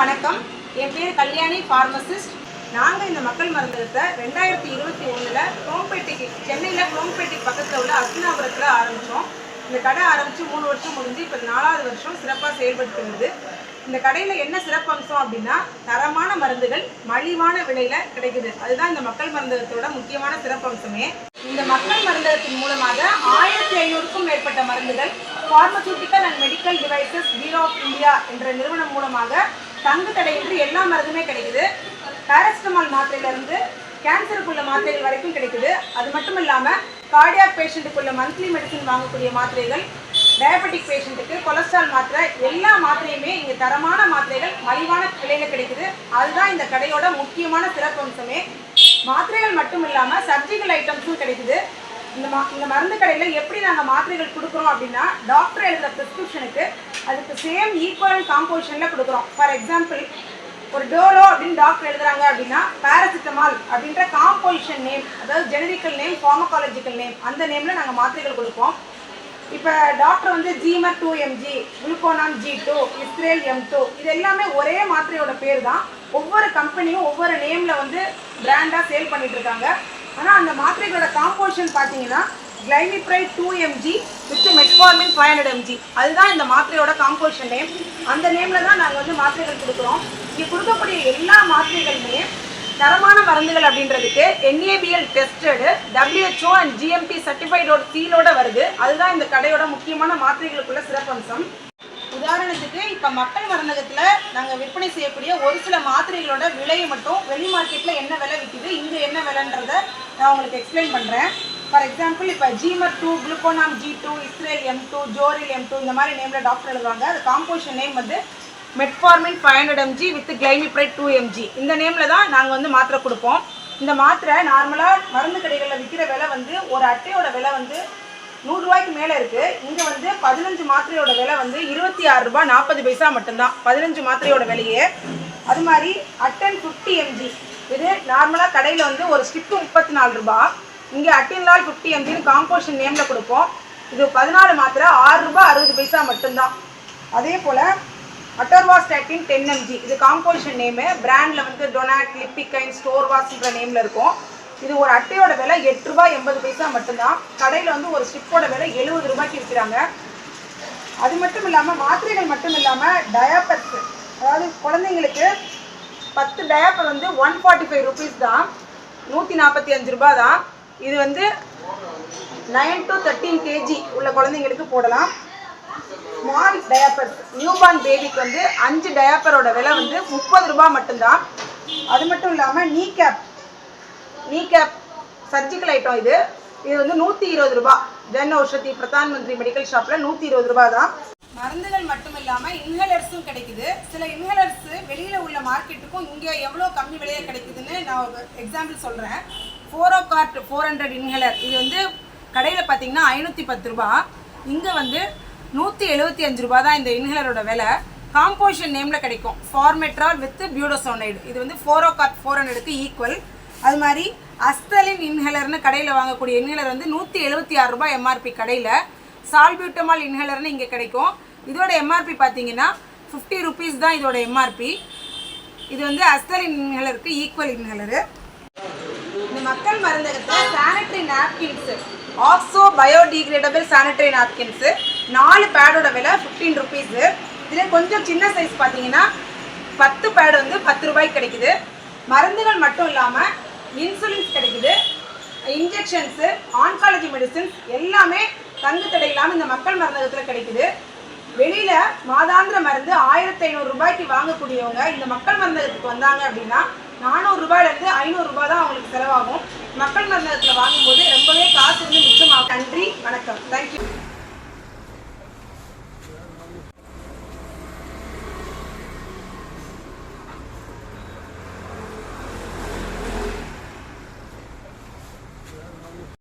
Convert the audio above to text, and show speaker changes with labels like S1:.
S1: வணக்கம். என் பேர் கல்யாணி ஃபார்மசிஸ்ட் நாங்கள் இந்த மக்கள் மருந்தகத்தை ரெண்டாயிரத்தி இருபத்தி ஒன்றில் குளோம்பேட்டைக்கு சென்னையில் குரோம்பேட்டைக்கு பக்கத்தில் உள்ள அஸ்தினாபுரத்தில் ஆரம்பித்தோம் இந்த கடை ஆரம்பித்து மூணு வருஷம் முடிஞ்சு இப்போ நாலாவது வருஷம் சிறப்பாக செயல்பட்டு வருது இந்த கடையில் என்ன சிறப்பம்சம் அப்படின்னா தரமான மருந்துகள் மலிவான விலையில் கிடைக்குது. அதுதான் இந்த மக்கள் மருந்தகத்தோட முக்கியமான சிறப்பம்சமே. இந்த மக்கள் மருந்தகத்தின் மூலமாக ஆயிரத்தி ஐநூறுக்கும் மேற்பட்ட மருந்துகள் pharmaceutical and medical devices bureau of India என்ற நிறுவனம் மூலமாக தங்கு தடையின்றி எல்லா மருந்துமே கிடைக்குது. பேரஸ்டமால் மாத்திரையிலிருந்து கேன்சருக்குள்ள மாத்திரைகள் வரைக்கும் கிடைக்குது. அது மட்டும் இல்லாமல் கார்டியாக் பேஷண்ட்டுக்குள்ள மந்த்லி மெடிசன் வாங்கக்கூடிய மாத்திரைகள் டயபெட்டிக் பேஷண்ட்டுக்கு கொலஸ்ட்ரால் மாத்திரை எல்லா மாத்திரையுமே இங்கே தரமான மாத்திரைகள் மலிவான விலையில் கிடைக்குது. அதுதான் இந்த கடையோட முக்கியமான சிறப்பம்சமே மாத்திரைகள் மட்டும் இல்லாமல் சர்ஜிக்கல் ஐட்டம்ஸும் கிடைக்குது. இந்த மா இந்த மருந்து கடையில் எப்படி நாங்கள் மாத்திரைகள் கொடுக்குறோம் அப்படின்னா டாக்டர் எழுதுகிற ப்ரிஸ்கிரிப்ஷனுக்கு அதுக்கு சேம் ஈக்குவல் காம்போசிஷனில் கொடுக்குறோம். ஃபார் எக்ஸாம்பிள் ஒரு டோலோ அப்படின்னு டாக்டர் எழுதுறாங்க அப்படின்னா பாராசிட்டமால் அப்படின்ற காம்போசிஷன் நேம் அதாவது ஜெனரிக்கல் நேம் ஃபார்மகாலஜிக்கல் நேம் அந்த நேமில் நாங்கள் மாத்திரைகள் கொடுப்போம். இப்போ டாக்டர் வந்து Gemer two mg Gluconorm G two Israel M two இது எல்லாமே ஒரே மாத்திரையோட பேர் தான் ஒவ்வொரு கம்பெனியும் ஒவ்வொரு நேமில் வந்து பிராண்டாக சேல் பண்ணிகிட்ருக்காங்க இருக்காங்க. ஆனால் அந்த மாத்திரைகளோட காம்போசிஷன் பார்த்தீங்கன்னா glimepiride two mg with metformin five hundred mg அதுதான் இந்த மாத்திரையோட காம்போசிஷன் நேம் அந்த நேமில் தான் நாங்கள் வந்து மாத்திரைகள் கொடுக்குறோம். இங்கே கொடுக்கக்கூடிய எல்லா மாத்திரைகளுமே தரமான மருந்துகள் அப்படின்றதுக்கு NABL tested WHO and GMP சர்டிஃபைடோட சீலோட வருது. அதுதான் இந்த கடையோட முக்கியமான மாத்திரைகளுக்குள்ள சிறப்பம்சம். உதாரணத்துக்கு இப்போ மக்கள் மருந்தகத்தில் நாங்கள் விற்பனை செய்யக்கூடிய ஒரு சில மாத்திரைகளோட விலையை மட்டும் வெளி மார்க்கெட்டில் என்ன விலை விற்கிது இங்கே என்ன விலைன்றதை நான் உங்களுக்கு எக்ஸ்பிளைன் பண்ணுறேன் ஃபார் எக்ஸாம்பிள் இப்போ Gemer two Gluconorm G two Israel M two Zoryl M two இந்த மாதிரி நேமில் டாக்டர் எழுதுவாங்க. அது காம்போசிஷன் நேம் வந்து metformin five hundred mg with glimepiride two mg இந்த நேமில் தான் நாங்கள் வந்து மாத்திரை கொடுப்போம். இந்த மாத்திரை நார்மலாக மருந்து கடைகளில் விற்கிற விலை வந்து ஒரு அட்டையோட விலை வந்து நூறுரூவாய்க்கு மேலே இருக்குது இங்கே வந்து பதினஞ்சு மாத்திரையோட விலை வந்து இருபத்தி ஆறு ரூபா நாற்பது பைசா மட்டும்தான். பதினஞ்சு மாத்திரையோட விலையே. அது மாதிரி அட்டன் ஃபிஃப்டி எம்ஜி இது நார்மலாக கடையில் வந்து ஒரு ஸ்டிப்பு முப்பத்தி நாலு ரூபா இங்கே அட்டின்லால் ஃபிஃப்டி எம்ஜின்னு காம்போஷன் நேமில் கொடுப்போம். இது பதினாலு மாத்திரை ஆறு ரூபாய் அறுபது பைசா மட்டும்தான். அதே போல் அட்டர்வாஸ்டாட்டின் டென் எம்ஜி இது காம்போசிஷன் நேமு பிராண்டில் வந்து டொனாட் லிப்பிகைன் ஸ்டோர்வாஸ்ன்ற நேமில் இருக்கும். இது ஒரு அட்டையோட விலை எட்டு ரூபாய் எண்பது பைசா மட்டும்தான். கடையில் வந்து ஒரு ஸ்டிப்போட விலை எழுபது ரூபாய்க்கு விற்கிறாங்க. அது மட்டும் இல்லாமல் மாத்திரைகள் மட்டும் இல்லாமல் டயாப்பர்ஸ் அதாவது குழந்தைங்களுக்கு பத்து டயாப்பர் வந்து ஒன் ஃபார்ட்டி ஃபைவ் ருபீஸ் தான். நூற்றி நாற்பத்தி அஞ்சு ரூபா தான். இது வந்து நைன் டு தேர்ட்டீன் கேஜி உள்ள குழந்தைங்களுக்கு போடலாம். ஸ்மால் டயாப்பர்ஸ் நியூபார்ன் பேபிக்கு வந்து அஞ்சு டயாப்பரோட விலை வந்து முப்பது ரூபாய் மட்டும்தான். அது மட்டும் இல்லாமல் நீ கேப் நீ கேப் சர்ஜிக்கல் ஐட்டம் இது. இது வந்து நூற்றி இருபது ரூபாய். ஜன் ஔஷதி பிரதான் மந்திரி மெடிக்கல் ஷாப்பில் நூற்றி இருபது ரூபாய் தான். மருந்துகள் மட்டும் இல்லாமல் இன்ஹேலர்ஸும் கிடைக்குது. சில இன்ஹேலர்ஸ் வெளியில் உள்ள மார்க்கெட்டுக்கும் இங்கே எவ்வளோ கம்மி விலையாக கிடைக்குதுன்னு நான் எக்ஸாம்பிள் சொல்கிறேன் Foracort four hundred inhaler இது வந்து கடையில் பார்த்தீங்கன்னா ஐநூற்றி பத்து ரூபா. இங்கே வந்து நூற்றி எழுபத்தி அஞ்சு ரூபா தான் இந்த இன்ஹேலரோட விலை. காம்போசிஷன் நேமில் கிடைக்கும். ஃபார்மெட்ரால் வித் பியூடோசோனைடு இது வந்து ஃபோரோ கார்ட் ஃபோர் ஹண்ட்ரடுக்கு ஈக்குவல் அது மாதிரி அஸ்தலின் இன்ஹேலர்னு கடையில் வாங்கக்கூடிய இன்ஹேலர் வந்து நூற்றி எழுபத்தி ஆறு ரூபாய் எம்ஆர்பி கடையில். சால்பியூட்டமால் இன்ஹேலர்னு இங்கே கிடைக்கும். இதோட எம்ஆர்பி பார்த்தீங்கன்னா ஃபிஃப்டி ருபீஸ் தான் இதோட எம்ஆர்பி இது வந்து அஸ்தலின் இன்ஹேலருக்கு ஈக்குவல் இன்ஹேலரு மக்கள் மருந்தகத்தில் sanitary napkins oxo biodegradable sanitary napkins நாலு பேடோட விலை ஃபிஃப்டீன் ருபீஸு இதில் கொஞ்சம் சின்ன சைஸ் பார்த்தீங்கன்னா பத்து பேட் வந்து பத்து ரூபாய்க்கு கிடைக்குது. மருந்துகள் மட்டும் இல்லாமல் இன்சுலின்ஸ் கிடைக்குது. இன்ஜெக்ஷன்ஸு ஆன்காலஜி மெடிசின்ஸ் எல்லாமே தங்கு தடை இல்லாமல் இந்த மக்கள் மருந்தகத்தில் கிடைக்குது. வெளியில் மாதாந்திர மருந்து ஆயிரத்தி ஐநூறு ரூபாய்க்கு வாங்கக்கூடியவங்க இந்த மக்கள் மருந்தகத்துக்கு வந்தாங்க அப்படின்னா நானூறு ரூபாயிலேருந்து ஐநூறு ரூபாய் தான் அவங்களுக்கு செலவாகும். மக்கள் மருந்தகத்தில் வாங்கும்போது ரொம்பவே காசு வந்து மிச்சமாகும். நன்றி வணக்கம். தேங்க்யூ